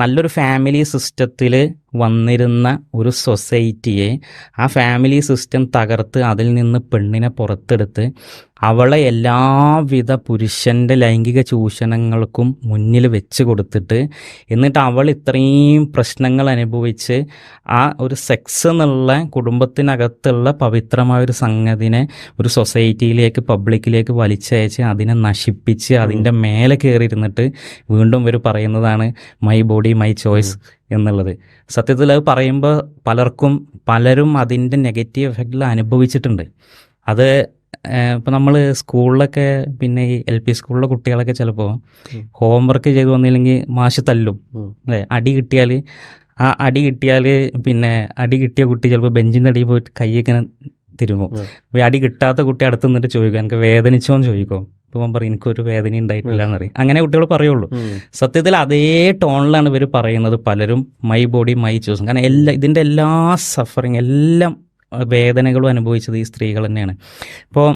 നല്ലൊരു ഫാമിലി സിസ്റ്റത്തിൽ വന്നിരുന്ന ഒരു സൊസൈറ്റിയെ ആ ഫാമിലി സിസ്റ്റം തകർത്ത് അതിൽ നിന്ന് പെണ്ണിനെ പുറത്തെടുത്ത് അവളെ എല്ലാവിധ പുരുഷന്റെ ലൈംഗിക ചൂഷണങ്ങൾക്കും മുന്നിൽ വെച്ച് കൊടുത്തിട്ട് എന്നിട്ട് അവൾ ഇത്രയും പ്രശ്നങ്ങൾ അനുഭവിച്ച് ആ ഒരു സെക്സ് എന്നുള്ള കുടുംബത്തിനകത്തുള്ള പവിത്രമായ ഒരു സംഗതിനെ ഒരു സൊസൈറ്റിയിലേക്ക് പബ്ലിക്കിലേക്ക് വലിച്ചയച്ച് അതിനെ നശിപ്പിച്ച് അതിന്റെ മേലെ കയറിയിരുന്നിട്ട് വീണ്ടും ഇവർ പറയുന്നതാണ് മൈ ബോഡി മൈ ചോയ്സ് എന്നുള്ളത്. സത്യത്തിൽ അത് പറയുമ്പോൾ പലർക്കും പലരും അതിന്റെ നെഗറ്റീവ് എഫക്റ്റിൽ അനുഭവിച്ചിട്ടുണ്ട്. അത് ഇപ്പം നമ്മൾ സ്കൂളിലൊക്കെ പിന്നെ ഈ എൽ പി സ്കൂളിലെ കുട്ടികളൊക്കെ ചിലപ്പോൾ ഹോംവർക്ക് ചെയ്ത് വന്നില്ലെങ്കിൽ മാഷ് തല്ലും. അല്ലേ? അടി കിട്ടിയാൽ ആ അടി കിട്ടിയാൽ പിന്നെ അടി കിട്ടിയ കുട്ടി ചിലപ്പോൾ ബെഞ്ചിന്റെ അടിയിൽ പോയിട്ട് കൈയൊക്കെ തിരുമോ അടി കിട്ടാത്ത കുട്ടി അടുത്ത് നിന്നിട്ട് ചോദിക്കും എനിക്ക് വേദനിച്ചോന്ന് ചോദിക്കും? ഇപ്പോൾ അവൻ പറയും എനിക്കൊരു വേദന ഉണ്ടായിട്ടില്ല എന്ന് പറയും. അങ്ങനെ കുട്ടികൾ പറയുള്ളൂ. സത്യത്തിൽ അതേ ടോണിലാണ് ഇവർ പറയുന്നത് പലരും മൈ ബോഡി മൈ ചൂസും കാരണം എല്ലാ ഇതിന്റെ എല്ലാ സഫറിങ് എല്ലാം വേദനകളും അനുഭവിച്ചത് ഈ സ്ത്രീകൾ തന്നെയാണ്. ഇപ്പോൾ